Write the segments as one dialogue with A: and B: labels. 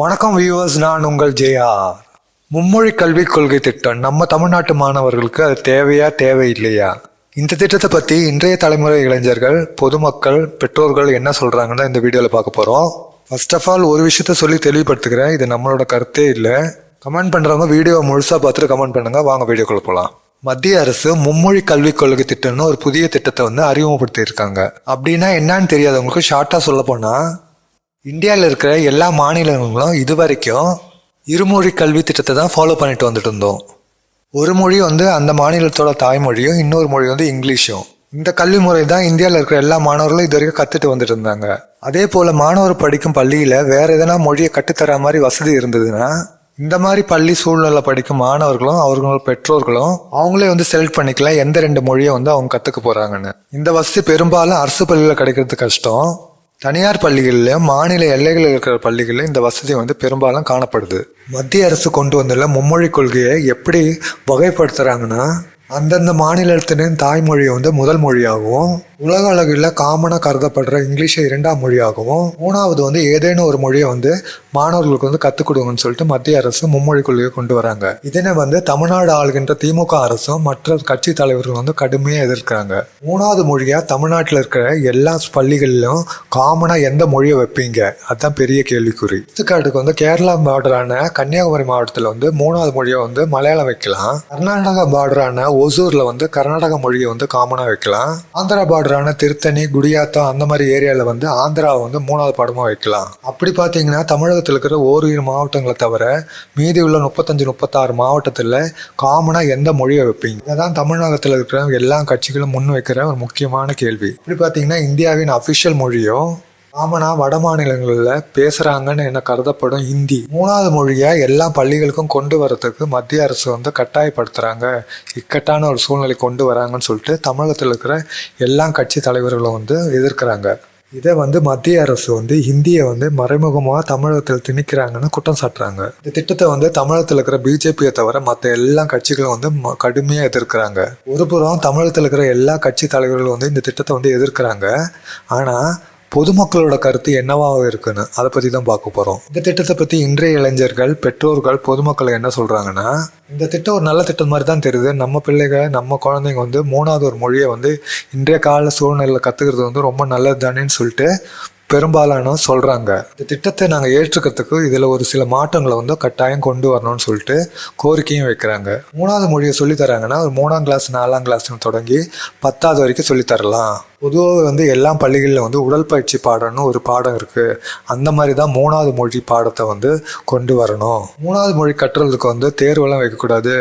A: வணக்கம் வியூவர்ஸ் நான் உங்கள் ஜெயா. மும்மொழி கல்விக் கொள்கை திட்டம் நம்ம தமிழ்நாட்டு மாணவர்களுக்கு அது தேவையா தேவையில்லையா? இந்த திட்டத்தை பற்றி இன்றைய தலைமுறை இளைஞர்கள் பொதுமக்கள் பெற்றோர்கள் என்ன சொல்கிறாங்கன்னு இந்த வீடியோவில் பார்க்க போகிறோம் ஃபர்ஸ்ட் ஆஃப் ஆல் ஒரு விஷயத்த சொல்லி தெளிவுபடுத்துக்கிறேன் இது நம்மளோட கருத்தே இல்லை. கமெண்ட் பண்ணுறவங்க வீடியோவை முழுசாக பார்த்துட்டு கமெண்ட் பண்ணுங்கள் வாங்க வீடியோக்குள்ள போகலாம் மத்திய அரசு மும்மொழி கல்விக் கொள்கை திட்டம்னு ஒரு புதிய திட்டத்தை வந்து அறிமுகப்படுத்தியிருக்காங்க. அப்படின்னா என்னன்னு தெரியாதவங்களுக்கு ஷார்ட்டாக சொல்ல போனால் இந்தியாவில் இருக்கிற எல்லா மாநிலங்களும் இது வரைக்கும் இருமொழி கல்வி திட்டத்தை தான் ஃபாலோ பண்ணிட்டு வந்துட்டு இருந்தோம். ஒரு மொழி வந்து அந்த மாநிலத்தோட தாய்மொழியும் இன்னொரு மொழி வந்து இங்கிலீஷும். இந்த கல்வி முறை தான் இந்தியாவில் இருக்கிற எல்லா மாணவர்களும் இது வரைக்கும் கற்றுட்டு வந்துட்டு இருந்தாங்க. அதே போல் மாணவர் படிக்கும் பள்ளியில் வேற எதனா மொழியை கற்றுத்தர மாதிரி வசதி இருந்ததுன்னா இந்த மாதிரி பள்ளி சூழ்நிலை படிக்கும் மாணவர்களும் அவர்களோட பெற்றோர்களும் அவங்களே வந்து செலக்ட் பண்ணிக்கலாம் எந்த ரெண்டு மொழியை வந்து அவங்க கற்றுக்க போகிறாங்கன்னு இந்த வசதி பெரும்பாலும் அரசு பள்ளியில் கிடைக்கிறது கஷ்டம். தனியார் பள்ளிகளிலும் மாநில எல்லைகளில் இருக்கிற பள்ளிகளில் இந்த வசதி வந்து பெரும்பாலும் காணப்படுது. மத்திய அரசு கொண்டு வந்துள்ள மும்மொழி கொள்கையை எப்படி வகைப்படுத்துறாங்கன்னா அந்தந்த மாநிலத்தினின் தாய்மொழியை வந்து முதல் மொழியாகவும் உலக அளவில் காமனாக கருதப்படுற இங்கிலீஷை இரண்டாம் மொழியாகவும் மூணாவது வந்து ஏதேனும் ஒரு மொழியை வந்து மாணவர்களுக்கு வந்து கற்றுக் கொடுங்கன்னு சொல்லிட்டு மத்திய அரசு மும்மொழி கொள்கையை கொண்டு வராங்க. இதனை வந்து தமிழ்நாடு ஆளுகின்ற திமுக அரசும் மற்ற கட்சி தலைவர்கள் வந்து கடுமையாக எதிர்க்கிறாங்க. மூணாவது மொழியாக தமிழ்நாட்டில் இருக்கிற எல்லா பள்ளிகளிலும் காமனாக எந்த மொழியை வைப்பீங்க? அதுதான் பெரிய கேள்விக்குறி. எடுத்துக்காட்டுக்கு வந்து கேரளா பார்டரான கன்னியாகுமரி மாவட்டத்தில் வந்து மூணாவது மொழியை வந்து மலையாளம் வைக்கலாம். கர்நாடகா பார்டரான ஒசூரில் வந்து கர்நாடக மொழியை வந்து காமனாக வைக்கலாம். ஆந்திரா பார்டரான திருத்தணி குடியாத்தம் அந்த மாதிரி ஏரியாவில் வந்து ஆந்திராவை வந்து மூணாவது பாடமாக வைக்கலாம். அப்படி பார்த்தீங்கன்னா தமிழகத்தில் இருக்கிற ஓரிரு மாவட்டங்களை தவிர மீதி உள்ள முப்பத்தஞ்சு முப்பத்தாறு மாவட்டத்தில் காமனாக எந்த மொழியை வைப்பீங்க? இதுதான் தமிழகத்தில் இருக்கிற எல்லா கட்சிகளும் முன் வைக்கிற ஒரு முக்கியமான கேள்வி. இப்படி பார்த்தீங்கன்னா இந்தியாவின் அஃபிஷியல் மொழியும் காமனா வட மாநிலங்களில் பேசுகிறாங்கன்னு என்ன கருதப்படும்? ஹிந்தி மூணாவது மொழியாக எல்லா பள்ளிகளுக்கும் கொண்டு வரதுக்கு மத்திய அரசு வந்து கட்டாயப்படுத்துகிறாங்க இக்கட்டான ஒரு சூழ்நிலை கொண்டு வராங்கன்னு சொல்லிட்டு தமிழகத்தில் இருக்கிற எல்லா கட்சி தலைவர்களும் வந்து எதிர்க்கிறாங்க. இதை வந்து மத்திய அரசு வந்து ஹிந்தியை வந்து மறைமுகமாக தமிழகத்தில் திணிக்கிறாங்கன்னு குற்றம் சாட்டுறாங்க. இந்த திட்டத்தை வந்து தமிழகத்தில் இருக்கிற பிஜேபியை தவிர மற்ற எல்லா கட்சிகளும் வந்து ம- கடுமையாக எதிர்க்கிறாங்க. ஒரு புறம் தமிழகத்தில் இருக்கிற எல்லா கட்சி தலைவர்களும் வந்து இந்த திட்டத்தை வந்து எதிர்க்கிறாங்க. ஆனால் பொதுமக்களோட கருத்து என்னவாக இருக்குன்னு அதை பற்றி தான் பார்க்க போகிறோம் இந்த திட்டத்தை பற்றி இன்றைய இளைஞர்கள் பெற்றோர்கள் பொதுமக்கள் என்ன சொல்கிறாங்கன்னா இந்த திட்டம் ஒரு நல்ல திட்டம் மாதிரி தான் தெரியுது. நம்ம பிள்ளைங்க நம்ம குழந்தைங்க வந்து மூணாவது ஒரு மொழியை வந்து இன்றைய கால சூழ்நிலையில் கற்றுக்கிறது வந்து ரொம்ப நல்லது தானேன்னு சொல்லிட்டு பெரும்பாலான சொல்கிறாங்க இந்த திட்டத்தை நாங்கள் ஏற்றுக்கிறதுக்கு இதில் ஒரு சில மாற்றங்களை வந்து கட்டாயம் கொண்டு வரணும்னு சொல்லிட்டு கோரிக்கையும் வைக்கிறாங்க. மூணாவது மொழியை சொல்லித் தராங்கன்னா ஒரு மூணாம் கிளாஸ் நாலாம் கிளாஸ்னு தொடங்கி பத்தாவது வரைக்கும் சொல்லித் தரலாம். பொதுவாக வந்து எல்லா பள்ளிகளில் வந்து உடற்பயிற்சி பாடம்னு ஒரு பாடம் இருக்குது அந்த மாதிரி தான் மூணாவது மொழி பாடத்தை வந்து கொண்டு வரணும். மூணாவது மொழி கட்டுறதுக்கு வந்து தேர்வெல்லாம் வைக்கக்கூடாது.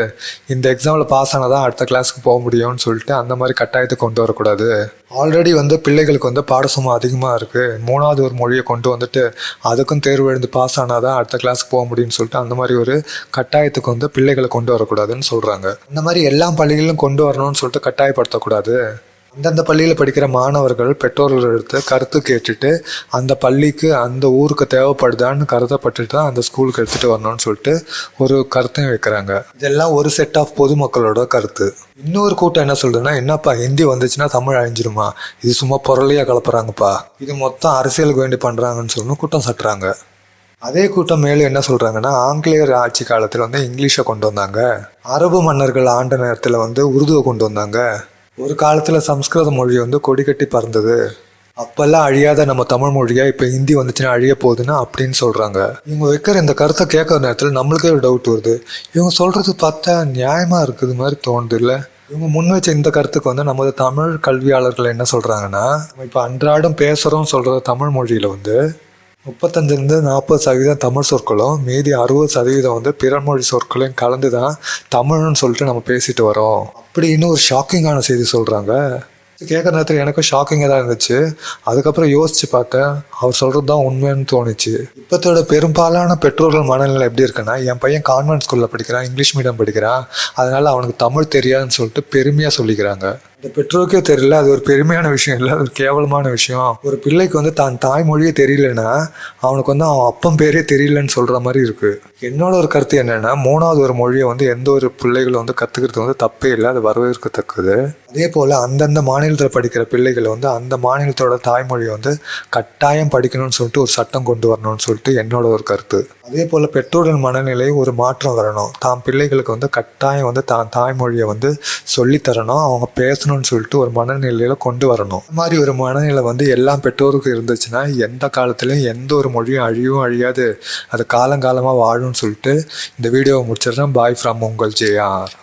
A: இந்த எக்ஸாமில் பாஸ் ஆனால் தான் அடுத்த கிளாஸுக்கு போக முடியும்னு சொல்லிட்டு அந்த மாதிரி கட்டாயத்தை கொண்டு வரக்கூடாது. ஆல்ரெடி வந்து பிள்ளைகளுக்கு வந்து பாடசுமை அதிகமாக இருக்குது மூணாவது ஒரு மொழியை கொண்டு வந்துட்டு அதுக்கும் தேர்வு எழுந்து பாஸ் ஆனால் தான் அடுத்த கிளாஸுக்கு போக முடியும்னு சொல்லிட்டு அந்த மாதிரி ஒரு கட்டாயத்துக்கு வந்து பிள்ளைகளை கொண்டு வரக்கூடாதுன்னு சொல்கிறாங்க இந்த மாதிரி எல்லா பள்ளிகளிலும் கொண்டு வரணும்னு சொல்லிட்டு கட்டாயப்படுத்தக்கூடாது. அந்தந்த பள்ளியில் படிக்கிற மாணவர்கள் பெற்றோர்களெடுத்து கருத்து கேட்டுட்டு அந்த பள்ளிக்கு அந்த ஊருக்கு தேவைப்படுதான்னு கருதப்பட்டுட்டு தான் அந்த ஸ்கூலுக்கு எடுத்துகிட்டு வரணும்னு சொல்லிட்டு ஒரு கருத்தையும் வைக்கிறாங்க. இதெல்லாம் ஒரு செட் ஆஃப் பொதுமக்களோட கருத்து. இன்னொரு கூட்டம் என்ன சொல்றதுன்னா என்னப்பா ஹிந்தி வந்துச்சுன்னா தமிழ் அழிஞ்சிருமா? இது சும்மா பொருளையாக கலப்புறாங்கப்பா. இது மொத்தம் அரசியலுக்கு வேண்டி பண்ணுறாங்கன்னு சொல்லணும் கூட்டம் சட்டுறாங்க. அதே கூட்டம் மேலும் என்ன சொல்கிறாங்கன்னா ஆங்கிலேயர் ஆட்சி காலத்தில் வந்து இங்கிலீஷை கொண்டு வந்தாங்க. அரபு மன்னர்கள் ஆண்ட நேரத்தில் வந்து உருதுவை கொண்டு வந்தாங்க. ஒரு காலத்தில் சம்ஸ்கிருத மொழி வந்து கொடி கட்டி பறந்தது. அப்பெல்லாம் அழியாத நம்ம தமிழ் மொழியா இப்போ ஹிந்தி வந்துச்சுன்னா அழிய போகுதுன்னா அப்படின்னு சொல்கிறாங்க இவங்க வைக்கிற இந்த கருத்தை கேட்குற நேரத்தில் நம்மளுக்கே ஒரு டவுட் வருது. இவங்க சொல்கிறது பார்த்தா நியாயமாக இருக்குது மாதிரி தோணுது இல்லை இவங்க முன் வச்ச இந்த கருத்துக்கு வந்து நமது தமிழ் கல்வியாளர்கள் என்ன சொல்கிறாங்கன்னா இப்போ அன்றாடம் பேசுகிறோம் சொல்கிற தமிழ் மொழியில் வந்து முப்பத்தஞ்சிலிருந்து நாற்பது சதவீதம் தமிழ் சொற்களும் மீதி அறுபது சதவீதம் வந்து பிறமொழி சொற்களையும் கலந்து தான் தமிழ்னு சொல்லிட்டு நம்ம பேசிட்டு வரோம். அப்படி இன்னும் ஒரு ஷாக்கிங்கான செய்தி சொல்கிறாங்க கேட்குற நேரத்தில் எனக்கும் ஷாக்கிங்காக தான் இருந்துச்சு. அதுக்கப்புறம் யோசித்து பார்த்தேன். அவர் சொல்கிறது தான் உண்மைன்னு தோணுச்சு. இப்போத்தோட பெரும்பாலான பெற்றோர்கள் மனநிலை எப்படி இருக்குன்னா என் பையன் கான்வென்ட் ஸ்கூலில் படிக்கிறான் இங்கிலீஷ் மீடியம் படிக்கிறான். அதனால் அவனுக்கு தமிழ் தெரியாதுன்னு சொல்லிட்டு பெருமையாக சொல்லிக்கிறாங்க. இந்த பெற்றோருக்கே தெரியல அது ஒரு பெருமையான விஷயம் இல்லை அது ஒரு கேவலமான விஷயம். ஒரு பிள்ளைக்கு வந்து தான் தாய்மொழியே தெரியலன்னா அவனுக்கு வந்து அவன் அப்பன் பேரே தெரியலன்னு சொல்கிற மாதிரி இருக்குது என்னோட ஒரு கருத்து என்னென்னா மூணாவது ஒரு மொழியை வந்து எந்த ஒரு பிள்ளைகளும் வந்து கற்றுக்கிறது வந்து தப்பே இல்லை அது வரவேற்கத்தக்கது. அதே போல் அந்தந்த மாநிலத்தில் படிக்கிற பிள்ளைகளை வந்து அந்த மாநிலத்தோட தாய்மொழியை வந்து கட்டாயம் படிக்கணும்னு சொல்லிட்டு ஒரு சட்டம் கொண்டு வரணும்னு சொல்லிட்டு என்னோட ஒரு கருத்து. அதே போல் பெற்றோர்கள் மனநிலை ஒரு மாற்றம் வரணும். தான் பிள்ளைகளுக்கு வந்து கட்டாயம் வந்து தான் தாய்மொழியை வந்து சொல்லித் தரணும் அவங்க படிக்கணும்னு சொல்லிட்டு ஒரு மனநிலையில் கொண்டு வரணும். இந்த மாதிரி ஒரு மனநிலை வந்து எல்லா பெற்றோருக்கும் இருந்துச்சுன்னா எந்த காலத்துலையும் எந்த ஒரு மொழியும் அழியும் அழியாது. அது காலங்காலமாக வாழும்னு சொல்லிட்டு இந்த வீடியோவை முடிச்சிடுறேன். பாய் ஃப்ரம் உங்கள் ஜேஆர்